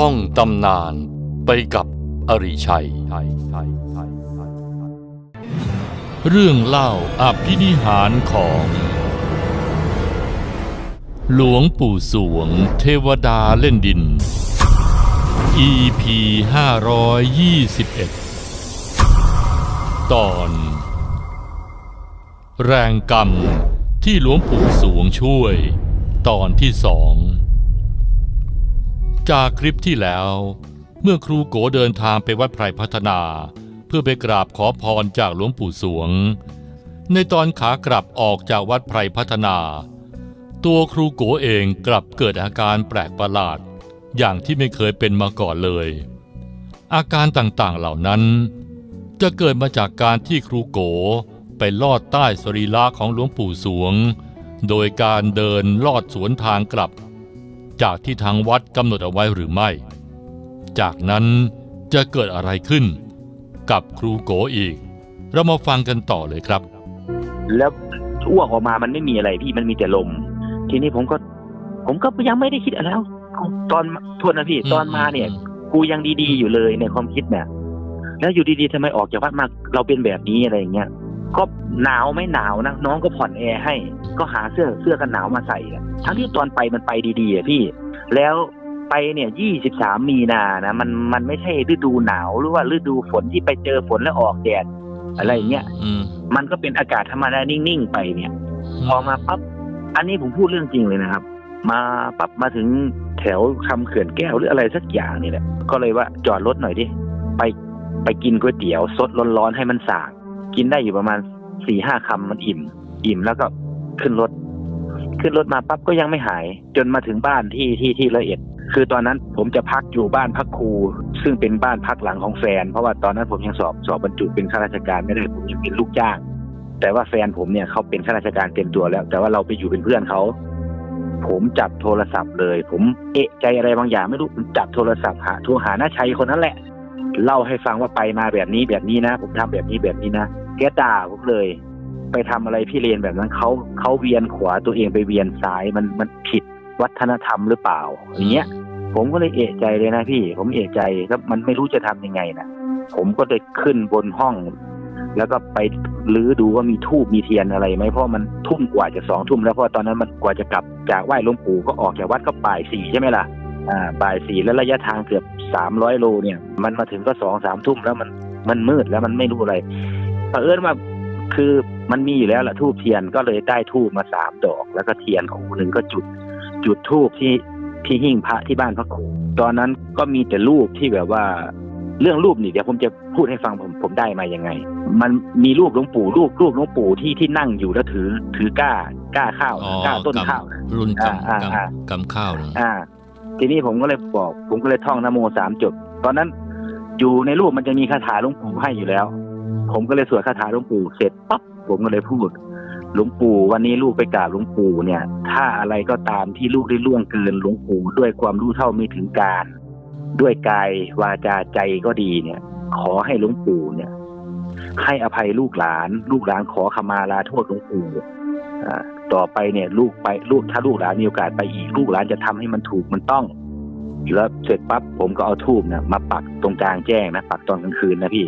ท่องตำนานไปกับอริชัย เรื่องเล่าอภินิหารของ หลวงปู่สวงเทวดาเล่นดิน EP 521 ตอน แรงกรรมที่หลวงปู่สวงช่วย ตอนที่สอง จากคลิปที่แล้ว เมื่อครูโกเดินทางไปวัดไพรพัฒนา เพื่อไปกราบขอพรจากหลวงปู่สวง ในตอนขากลับออกจากวัดไพรพัฒนา ตัวครูโกเองกลับเกิดอาการแปลกประหลาด อย่างที่ไม่เคยเป็นมาก่อนเลย อาการต่างๆเหล่านั้น จะเกิดมาจากการที่ครูโกไปลอดใต้สรีระของหลวงปู่สวง โดยการเดินลอดสวนทางกลับ จากที่ทางวัดกำหนดเอาไว้หรือไม่ จากนั้นจะเกิดอะไรขึ้น กับครูโกอีก เรามาฟังกันต่อเลยครับ แล้วอ้วกออกมามันไม่มีอะไรพี่มันมีแต่ลม ทีนี้ผมก็ ผมก็ยังไม่ได้คิดอะไรแล้วตอนโทษนะพี่ตอนมาเนี่ย กูยังดีๆอยู่เลยในความคิดเนี่ยแล้วอยู่ดีๆทำไมออกจากวัดมาเราเป็นแบบนี้อะไรอย่างเงี้ย ก็หนาวไม่หนาวนะน้องก็ผ่อนแอร์ให้ ก็หาเสื้อเสื้อกันหนาวมาใส่อะทั้งที่ตอนไปมันไปดีๆอะพี่ แล้วไปเนี่ยยี่สิบสามมีนานะมันมันไม่ใช่ฤดูหนาวหรือว่าฤดูฝนที่ไปเจอฝนแล้วออกแดดอะไรอย่างเงี้ยอืมมันก็เป็นอากาศธรรมดานิ่งๆไปเนี่ยพอมาปั๊บอันนี้ผมพูดเรื่องจริงเลยนะครับ มาปั๊บมาถึงแถวคำเขื่อนแก้วหรืออะไรสักอย่างนี่แหละก็เลยว่าจอดรถหน่อยดิไปไปกินก๋วยเตี๋ยวสดร้อนๆให้มันสาก กินได้อยู่ประมาณสี่ห้าคำมันอิ่ม อิ่มแล้วก็ขึ้นรถ ขึ้นรถมาปั๊บก็ยังไม่หาย จนมาถึงบ้านที่ที่ที่ละเอียด คือตอนนั้นผมจะพักอยู่บ้านพักครู ซึ่งเป็นบ้านพักหลังของแฟน เพราะว่าตอนนั้นผมยังสอบสอบบรรจุเป็นข้าราชการไม่ได้ผมยังเป็นลูกจ้าง แต่ว่าแฟนผมเนี่ยเขาเป็นข้าราชการเต็มตัวแล้ว แต่ว่าเราไปอยู่เป็นเพื่อนเขาผมจับโทรศัพท์เลย ผมเอะใจอะไรบางอย่างไม่รู้จับโทรศัพท์หาโทรหาน้าชัยคนนั้นแหละ เล่าให้ฟังว่าไปมาแบบนี้แบบนี้นะ ผมทำแบบนี้แบบนี้นะ แกด่าผมเลย ไปทำอะไรพี่เรียนแบบนั้นเขาเขาเวียนขวาตัวเองไปเวียนซ้ายมันมันผิดวัฒนธรรมหรือเปล่าอย่างเงี้ย ผมก็เลยเอะใจเลยนะพี่ ผมเอะใจก็มันไม่รู้จะทำยังไงนะผมก็เลยขึ้นบนห้อง แล้วก็ไปลื้อดูว่ามีทูบมีเทียนอะไรไหมเพราะมันทุ่มกว่าจะสองทุ่มแล้วเพราะตอนนั้นมันกว่าจะกลับจากไหว้หลวงปู่ก็ออกจากวัดก็บ่ายสี่ใช่ไหมล่ะอ่าบ่ายสี่แล้วระยะทางเกือบสามร้อยโลเนี่ย มันมาถึงก็สองสามทุ่มแล้วมันมันมืดแล้วมันไม่รู้อะไร เผอิญว่าคือมันมีอยู่แล้วแหละทูบเทียนก็เลยได้ทูบมาสามดอก แล้วก็เทียนคู่หนึ่งก็จุด จุดทูบที่ที่หิ้งพระที่บ้านพระครูตอนนั้นก็มีแต่รูปที่แบบว่า เรื่องรูปนี่เดี๋ยวผมจะพูดให้ฟังผมผมได้มายังไง มันมีรูปหลวงปู่รูปรูปหลวงปู่ที่ที่นั่งอยู่แล้วถือถือก้าก้าข้าวอ๋อก้าต้นกำข้าวนะรุ่นกอ่าอ่าำอ่ากำกำข้าวนะอ่า ทีนี้ผมก็เลยบอก ผมก็เลยท่องนโมสามจบตอนนั้นอยู่ในรูปมันจะมีคาถาหลวงปู่ให้อยู่แล้ว ผมก็เลยสวดคาถาหลวงปู่เสร็จปั๊บผมก็เลยพูดหลวงปู่วันนี้ลูกไปกราบหลวงปู่เนี่ย ถ้าอะไรก็ตามที่ลูกได้ล่วงเกินหลวงปู่ด้วยความรู้เท่าไม่ถึงการ ด้วยกายวาจาใจก็ดีเนี่ย ขอให้หลวงปู่เนี่ย ให้อภัยลูกหลาน ลูกหลานขอขมาลาโทษหลวงปู่ต่อไปเนี่ย ลูกไปลูกถ้าลูกหลานมีโอกาสไปอีกลูกหลานจะทำให้มันถูกมันต้องแล้วเสร็จปั๊บผมก็เอาทูบเนี่ยมาปักตรงกลางแจ้งนะปักตอนกลางคืนนะพี่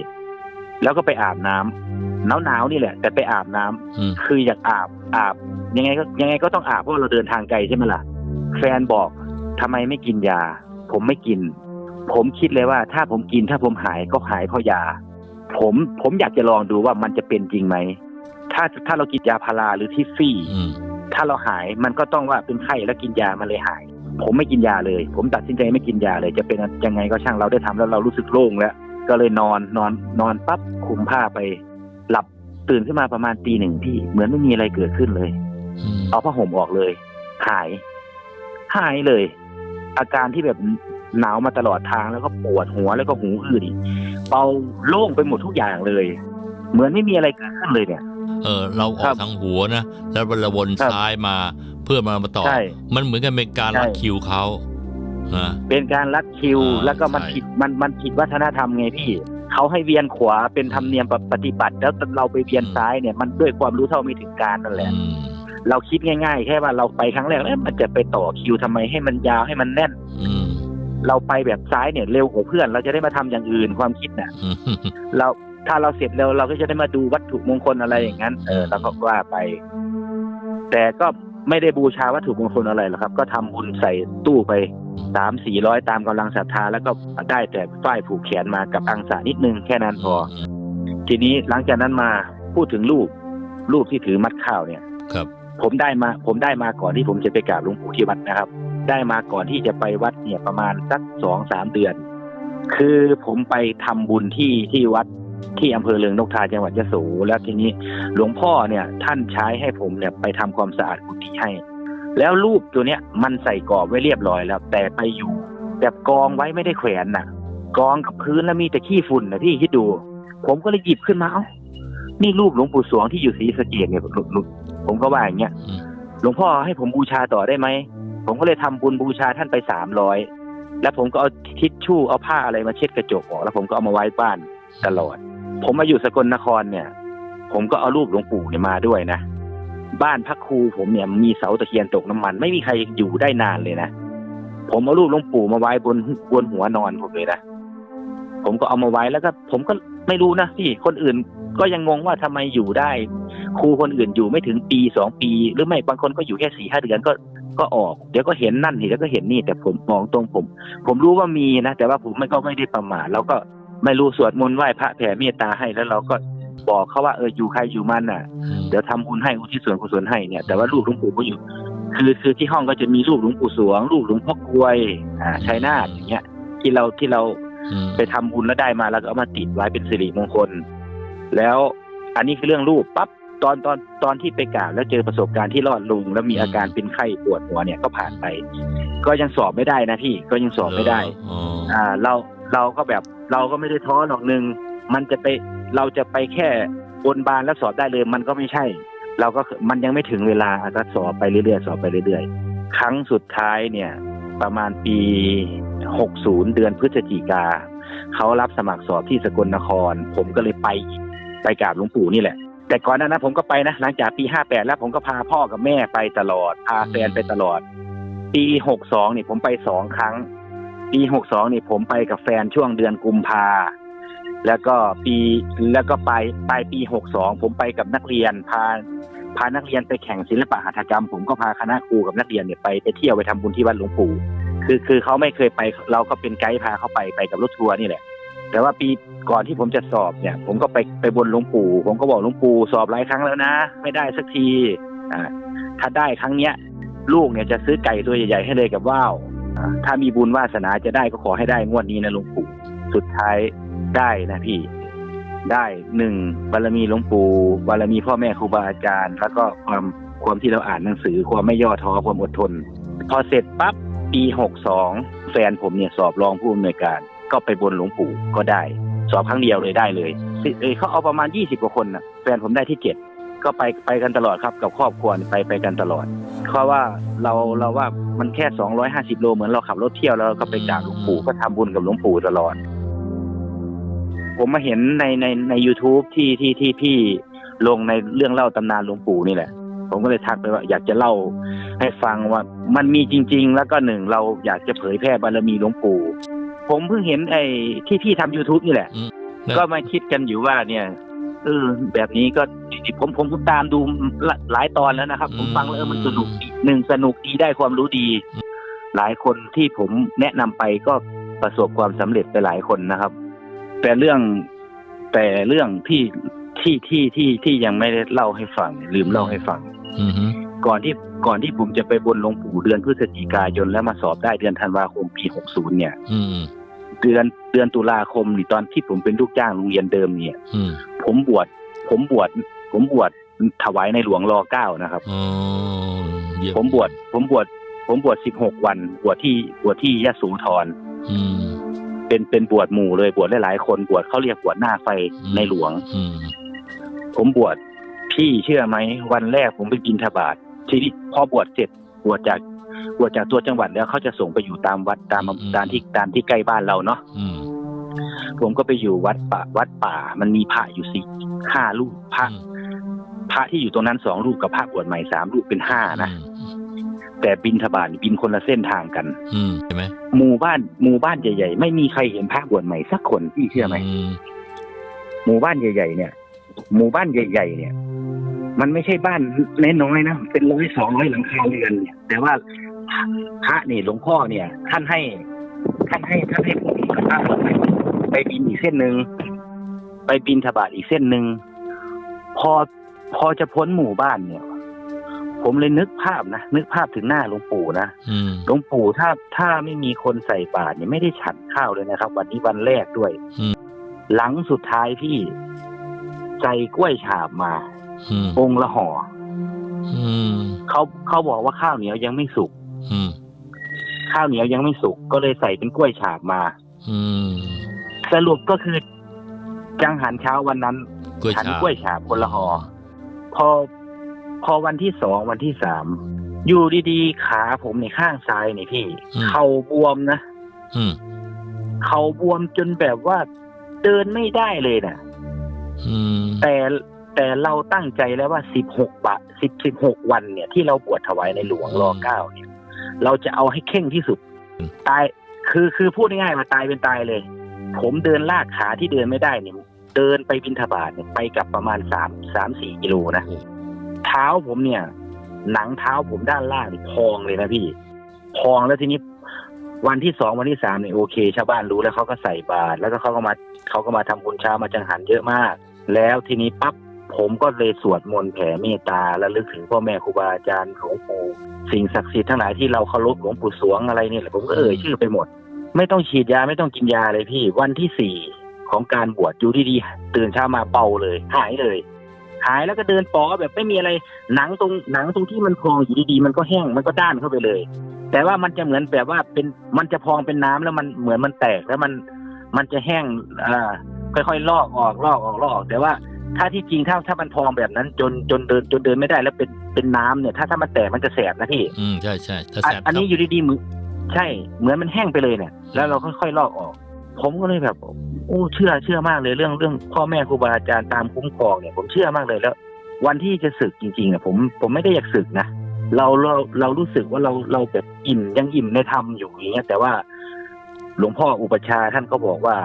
แล้วก็ไปอาบน้ำหนาวหนาวๆนี่แหละ แต่ไปอาบน้ำอืมคืออยากอาบอาบ ยังไงก็ยังไงก็ต้องอาบเพราะเราเดินทางไกลใช่ไหมล่ะ แฟนบอกทำไมไม่กินยา ผมไม่กิน ผมคิดเลยว่า ถ้าผมกินถ้าผมหายก็หายเพราะยา ผมผมอยากจะลองดูว่ามันจะเป็นจริงไหมถ้าถ้าเรากินยาพาราหรือที่ฟรีอืมถ้าเราหายมันก็ต้องว่าเป็นไข้แล้วกินยามันเลยหาย ผมไม่กินยาเลย ผมตัดสินใจไม่กินยาเลย จะเป็นยังไงก็ช่างเราได้ทำแล้วเรารู้สึกโล่งแล้ว ก็เลยนอนนอนนอนปั๊บคลุมผ้าไป หลับตื่นขึ้นมาประมาณตีหนึ่งพี่เหมือนไม่มีอะไรเกิดขึ้นเลยอืมเอาผ้าห่มออกเลย หาย หายเลย อาการที่แบบหนาวมาตลอดทางแล้วก็ปวดหัวแล้วก็หูอื้อดิเบาโล่งไปหมดทุกอย่างเลย เหมือนไม่มีอะไรเกิดขึ้นเลยเนี่ย เออ เราอครัอกบทางหัวนะแล้วเราวนครับซ้ายมาเพื่อมามาต่อใช่มันเหมือนกันเป็นการใช่รัดคิวเขานะ เป็นการลัดคิวอ่าแล้วก็มันใช่ผิดมันมันผิดวัฒนธรรมไงพี่เขาให้เวียนขวาเป็นธรรมเนียมปฏิบัติ แล้วเราไปเวียนซ้ายเนี่ยมันด้วยความรู้เท่าไม่ถึงการนั่นแหละอืมเราคิดง่ายๆ แค่ว่าเราไปครั้งแรกเอ๊ะมันจะไปต่อคิวทำไมให้มันยาวให้มันแน่นอืมเราไปแบบซ้ายเนี่ยเร็วกว่าเพื่อน เราจะได้มาทำอย่างอื่นความคิดน่ะอืมเราถ้าเราเสร็จเร็วเราก็จะได้มาดูวัตถุมงคลอะไรอย่างนั้น เออเราก็ว่าไป แต่ก็ไม่ได้บูชาวัตถุมงคลอะไรหรอกครับ ก็ทำบุญใส่ตู้ไป สามสี่ร้อยตามกำลังศรัทธาแล้วก็ได้แต่ฝ้ายผูกแขนมากับอังสานิดนึงแค่นั้นพอ ทีนี้หลังจากนั้นมาพูดถึงรูปรูปที่ถือมัดข้าวเนี่ย ครับ ผมได้มา ผมได้มาก่อนที่ผมจะไปกราบหลวงปู่ที่วัดนะครับ ได้มาก่อนที่จะไปวัดเนี่ยประมาณสักสองสามเดือน คือผมไปทำบุญที่ที่วัดที่อำเภอเลืองนกทาจังหวัดยะโสแล้วทีนี้หลวงพ่อเนี่ยท่านใช้ให้ผมเนี่ยไปทำความสะอาดกุฏิให้ แล้วรูปตัวเนี้ยมันใส่กรอบไว้เรียบร้อยแล้ว แต่ไปอยู่แบบกองไว้ไม่ได้แขวนน่ะ กองกับพื้นแล้วมีแต่ขี้ฝุ่นนะพี่คิดดู ผมก็เลยหยิบขึ้นมาเอ้านี่รูปหลวงปู่สวงที่อยู่ศรีสะเกดเนี่ยหลวงหลวงผมก็ว่าอย่างเงี้ยอืมหลวงพ่อให้ผมบูชาต่อได้ไหมผมก็เลยทำบุญบูชาท่านไปสามร้อยแล้วผมก็เอาทิชชู่เอาผ้าอะไรมาเช็ดกระจกออกแล้วผมก็เอามาไว้บ้านตลอด ผมมาอยู่สกลนครเนี่ย ผมก็เอารูปหลวงปู่เนี่ยมาด้วยนะ บ้านพักครูผมเนี่ยมีเสาตะเคียนตกน้ำมัน ไม่มีใครอยู่ได้นานเลยนะผมเอารูปหลวงปู่มาไว้บนบนหัวนอนผมเลยนะผมก็เอามาไว้แล้วก็ ผมก็ไม่รู้นะพี่คนอื่นก็ยังงงว่าทำไมอยู่ได้ ครูคนอื่นอยู่ไม่ถึงปีสองปี หรือไม่บางคนก็อยู่แค่สี่ห้าเดือนก็ก็ออก เดี๋ยวก็เห็นนั่นทีเดี๋ยวก็เห็นนี่ แต่ผมมองตรงผม ผมรู้ว่ามีนะแต่ว่าผมไม่ก็ไม่ได้ประมาทเราก็ไม่รู้สวดมนต์ไหว้พระแผ่เมตตาให้แล้วเราก็ บอกเขาว่าเอออยู่ใครอยู่มันน่ะ เดี๋ยวทำบุญให้อุทิศส่วนกุศลให้เนี่ยแต่ว่ารูปหลวงปู่ก็อยู่ คือคือที่ห้องก็จะมีรูปหลวงปู่สวงรูปหลวงพ่อกลวยอ่าชัยนาทอย่างเงี้ย ที่เราที่เราอืมไปทำบุญแล้วได้มาแล้วก็เอามาติดไว้เป็นสิริมงคล แล้วอันนี้คือเรื่องรูปปั๊บตอนตอนตอนที่ไปกราบแล้วเจอประสบการณ์ที่รอดลุง แล้วมีอาการเป็นไข้ปวดหัวเนี่ยก็ผ่านไป ก็ยังสอบไม่ได้นะพี่ก็ยังสอบไม่ได้อ๋ออ่า เราเราก็แบบเราก็ไม่ได้ท้อหรอกหนึ่งมันจะไป เราจะไปแค่บนบานแล้วสอบได้เลย มันก็ไม่ใช่ เราก็มันยังไม่ถึงเวลาก็สอบไปเรื่อยๆสอบไปเรื่อยๆ ครั้งสุดท้ายเนี่ยประมาณปี 60 เดือนพฤศจิกาเขารับสมัครสอบที่สกลนคร ผมก็เลยไปไปกราบหลวงปู่นี่แหละ แต่ก่อนหนั้นนะผมก็ไปนะ หลังจากปี 58 แล้วผมก็พาพ่อกับแม่ไปตลอด พาแฟนไปตลอด ปี 62 นี่ผมไปสองครั้ง ปีหกสองนี่ผมไปกับแฟนช่วงเดือนกุมภา แล้วก็ปีแล้วก็ปลายปลายปีหกสองผมไปกับนักเรียนพาพานักเรียนไปแข่งศิลปะหัตถกรรม ผมก็พาคณะครูกับนักเรียนเนี่ยไปไปเที่ยวไปทำบุญที่วัดหลวงปู่คือคือเขาไม่เคยไปเราก็เป็นไกด์พาเขาไปไปกับรถทัวร์นี่แหละ แต่ว่าปีก่อนที่ผมจะสอบเนี่ย ผมก็ไปไปบนหลวงปู่ ผมก็บอกหลวงปู่สอบหลายครั้งแล้วนะ ไม่ได้สักทีอ่าถ้าได้ครั้งเนี้ย ลูกเนี่ยจะซื้อไก่ตัวใหญ่ๆให้เลยกับว่าวถ้ามีบุญวาสนาจะได้ก็ขอให้ได้งวดนี้นะหลวงปู่สุดท้าย ได้นะพี่ ได้หนึ่งบารมีหลวงปู่บารมีพ่อแม่ครูบาอาจารย์ แล้วก็ความความที่เราอ่านหนังสือ ความไม่ย่อท้อความอดทน พอเสร็จปั๊บปีหกสองแฟนผมเนี่ยสอบรองผู้อำนวยการ ก็ไปบนหลวงปู่ก็ได้ สอบครั้งเดียวเลยได้เลยเขาเอาประมาณยี่สิบกว่าคนนะแฟนผมได้ที่เจ็ดก็ไปไปกันตลอดครับกับครอบครัวไปไปกันตลอด เพราะว่าเราเราว่ามันแค่สองร้อยห้าสิบโลเหมือนเราขับรถเที่ยวแล้วก็ไปกราบหลวงปู่ก็ทำบุญกับหลวงปู่ตลอด ผมมาเห็นในในใน u t u b e ที่ที่ที่พี่ลงในเรื่องเล่าตำนานหลวงปู่นี่แหละ ผมก็เลยทักไปว่าอยากจะเล่าให้ฟังว่ามันมีจริง ๆ แล้วก็หนึ่งเราอยากจะเผยแพร่บารมีหลวงปู่ ผมเพิ่งเห็นไอ้ที่พี่ทำ youtube นี่แหละ ก็มาคิดกันอยู่ว่าเนี่ยเออแบบนี้ก็ผมผมผมตามดูหลายตอนแล้วนะครับ ผมฟังแล้วเออมันสนุกดีหนึ่งสนุกดีได้ความรู้ดี หลายคนที่ผมแนะนำไปก็ประสบความสำเร็จไปหลายคนนะครับ แต่เรื่องแต่เรื่องที่ที่ที่ที่ที่ยังไม่ได้เล่าให้ฟัง ลืมเล่าให้ฟังอืมฮึก่อนที่ก่อนที่ผมจะไปบนหลวงปู่เดือนพฤศจิกายนแล้วมาสอบได้เดือนธันวาคมปี60เนี่ยอืมเดือนเดือนตุลาคมนี่ตอนที่ผมเป็นลูกจ้างโรงเรียนเดิมเนี่ยอืมผมบวชผมบวชผมบวชถวายในหลวงรอเก้านะครับอ๋อเยี่ยมผมบวชผมบวชผมบวชสิบหกวัน บวชที่บวชที่ยะโสธรอืม เป็นเป็นบวชหมู่เลยบวชหลายๆคนบวชเขาเรียกบวชหน้าไฟอืมในหลวงอืมผมบวชพี่เชื่อไหมวันแรกผมไปบินทบาททีนี้พอบวชเสร็จบวชจากบวชจากตัวจังหวัดแล้วเขาจะส่งไปอยู่ตามวัดตามอืมตามที่ตามที่ใกล้บ้านเราเนาะอืมผมก็ไปอยู่วัดป่าวัดป่า มันมีพระอยู่สี่ห้ารูปพระพระที่อยู่ตรงนั้นสองรูปกับพระบวชใหม่สามรูปเป็นห้านะอืม แต่บินทบาทบินคนละเส้นทางกัน อืมใช่ไหมหมู่บ้านหมู่บ้านใหญ่ๆไม่มีใครเห็นพระบวชใหม่สักคนพี่เชื่อไหมมหมู่บ้านใหญ่ ๆ เนี่ย หมู่บ้านใหญ่ ๆ เนี่ย มันไม่ใช่บ้านน้อยๆนะเป็นร้อยสองร้อยหลังคาเรือนเนี่ย แต่ว่าพระนี่หลวงพ่อเนี่ย ท่านให้ ท่านให้ท่านให้ผมกับพระบวชใหม่ไปบินอีกเส้นหนึ่งไปบินทบาทอีกเส้นหนึ่งพอพอจะพ้นหมู่บ้านเนี่ย ผมเลยนึกภาพนะนึกภาพถึงหน้าหลวงปู่นะอืมหลวงปู่ถ้าถ้าไม่มีคนใส่บาตรเนี่ยไม่ได้ฉันข้าวเลยนะครับ วันนี้วันแรกด้วยอืมหลังสุดท้ายพี่ใส่กล้วยฉาบมาอืมองค์ละห่ออืมเขาเขาบอกว่าข้าวเหนียวยังไม่สุกอืมข้าวเหนียวยังไม่สุกก็เลยใส่เป็นกล้วยฉาบมาอืมสรุปก็คือจังหันเช้าวันนั้นกล้วยฉันฉาบกล้วยฉาบคนละห่อพอ พอวันที่สองวันที่สามอยู่ดีๆขาผมในข้างซ้ายนี่พี่เข่าบวมนะอืมเข่าบวมจนแบบว่าเดินไม่ได้เลยนะอืมแต่แต่เราตั้งใจแล้วว่าสิบหกบะสิบสิบหกวันเนี่ย ที่เราบวชถวายในหลวงรอเก้าเนี่ย เราจะเอาให้เข่งที่สุด ตายคือคือพูดง่ายๆว่าตายเป็นตายเลย ผมเดินลากขาที่เดินไม่ได้เนี่ยเดินไปบินทบาทเนี่ยไปกลับประมาณสามสามสี่กิโลนะ โอ้ เท้าผมเนี่ย หนังเท้าผมด้านล่างพองเลยนะพี่พองแล้วทีนี้วันที่สองวันที่สามเนี่ยโอเค ชาวบ้านรู้แล้วเขาก็ใส่บาตรแล้วก็เขาก็มาเขาก็มาทำบุญเช้ามาจังหันเยอะมาก แล้วทีนี้ปั๊บผมก็เลยสวดมนต์แผ่เมตตาและลึกถึงพ่อแม่ครูบาอาจารย์หลวงปู่สิ่งศักดิ์สิทธิ์ทั้งหลายที่เราเคารพหลวงปู่สวงอะไรเนี่ยผมก็เอ่ยชื่อไปหมด ไม่ต้องฉีดยาไม่ต้องกินยาเลยพี่ วันที่สี่ของการบวชอยู่ดีๆตื่นเช้ามาเบาเลย หายเลย หายแล้วก็เดินปอแบบไม่มีอะไรหนังตรงหนังตรงที่มันพองอยู่ดีๆ มันก็แห้งมันก็ด้านเข้าไปเลย แต่ว่ามันจะเหมือนแบบว่าเป็นมันจะพองเป็นน้ำแล้วมันเหมือนมันแตกแล้วมันมันจะแห้งอ่าค่อยๆลอกออกลอกออกลอกออก แต่ว่าถ้าที่จริงถ้าถ้ามันพองแบบนั้นจนจนเดินจนเดินไม่ได้แล้วเป็นเป็นน้ำเนี่ย ถ้าถ้ามันแตกมันจะแสบนะพี่อืมใช่ใช่ถ้าอัแสนบอันนี้ครับอยู่ดีๆมือใช่เหมือนมันแห้งไปเลยเนี่ย แล้วเราค่อยๆลอกออก ผมก็เลยแบบโอ้เชื่อเชื่อมากเลยเรื่องเรื่องพ่อแม่ครูบาอาจารย์ตามคุ้มครองเนี่ยผมเชื่อมากเลยแล้ว วันที่จะศึกจริงๆเนี่ยผมผมไม่ได้อยากศึกนะเราเราเรารู้สึกว่าเราเราแบบอิ่มยังอิ่มในธรรมอยู่อย่างเงี้ยแต่ว่าหลวงพ่ออุปชาท่านก็บอกว่า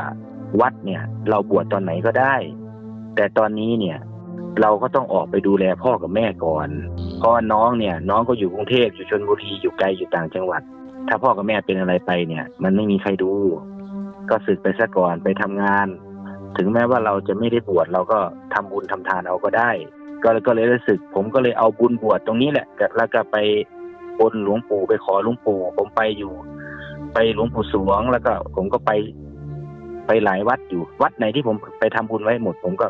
วัดเนี่ย เราบวชตอนไหนก็ได้ แต่ตอนนี้เนี่ย เราก็ต้องออกไปดูแลพ่อกับแม่ก่อนเพราะน้องเนี่ย น้องก็อยู่กรุงเทพอยู่ชนบุรีอยู่ไกลอยู่ต่างจังหวัด ถ้าพ่อกับแม่เป็นอะไรไปเนี่ย มันไม่มีใครดู ก็สึกไปซะก่อนไปทำงาน ถึงแม้ว่าเราจะไม่ได้บวชเราก็ทำบุญทำทานเอาก็ได้ ก็เลยก็เลยรู้สึก ผมก็เลยเอาบุญบวชตรงนี้แหละแล้วก็ไปบนหลวงปู่ไปขอหลวงปู่ผมไปอยู่ ไปหลวงปู่สวงแล้วก็ผมก็ไปไปหลายวัดอยู่วัดไหนที่ผมไปทำบุญไว้หมด ผมก็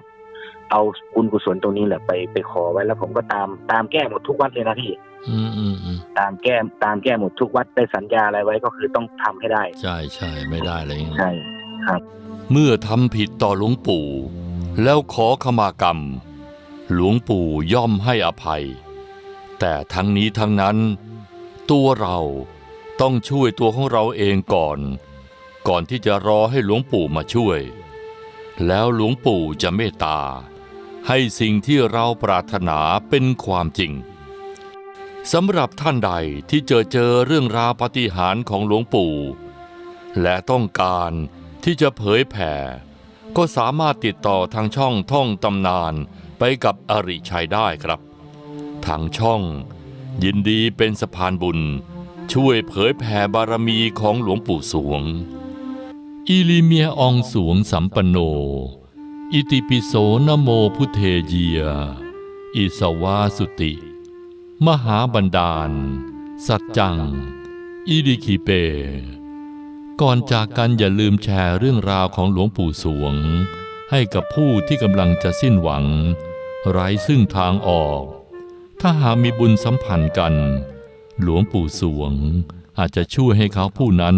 เอาบุญกุศลตรงนี้แหละไปไปขอไว้แล้วผมก็ตามตามแก้หมดทุกวัดเลยนะพี่อืมอืมอืมตามแก้ตามแก้หมดทุกวัดได้สัญญาอะไรไว้ก็คือต้องทำให้ได้ ใช่ใช่ไม่ได้เลยใช่เมื่อทำผิดต่อหลวงปู่ แล้วขอขมากรรม หลวงปู่ย่อมให้อภัย แต่ทั้งนี้ทั้งนั้น ตัวเราต้องช่วยตัวของเราเองก่อน ก่อนที่จะรอให้หลวงปู่มาช่วย แล้วหลวงปู่จะเมตตา ให้สิ่งที่เราปรารถนาเป็นความจริงสำหรับท่านใดที่เจอเจอเรื่องราวปฏิหารของหลวงปู่ และต้องการที่จะเผยแผ่ ก็สามารถติดต่อทางช่องท่องตำนานไปกับอริชัยได้ครับ ทางช่อง ยินดีเป็นสะพานบุญ ช่วยเผยแผ่บารมีของหลวงปู่สวง อิลิเมียอองสวงสัมปโน อิติปิโสนโมพุเทเยีย อิสวาสุติ มหาบันดาล สัจจัง อิริคิเป ก่อนจากกันอย่าลืมแชร์เรื่องราวของหลวงปู่สวง ให้กับผู้ที่กำลังจะสิ้นหวัง ไร้ซึ่งทางออก ถ้าหากมีบุญสัมพันธ์กัน หลวงปู่สวงอาจจะช่วยให้เขาผู้นั้น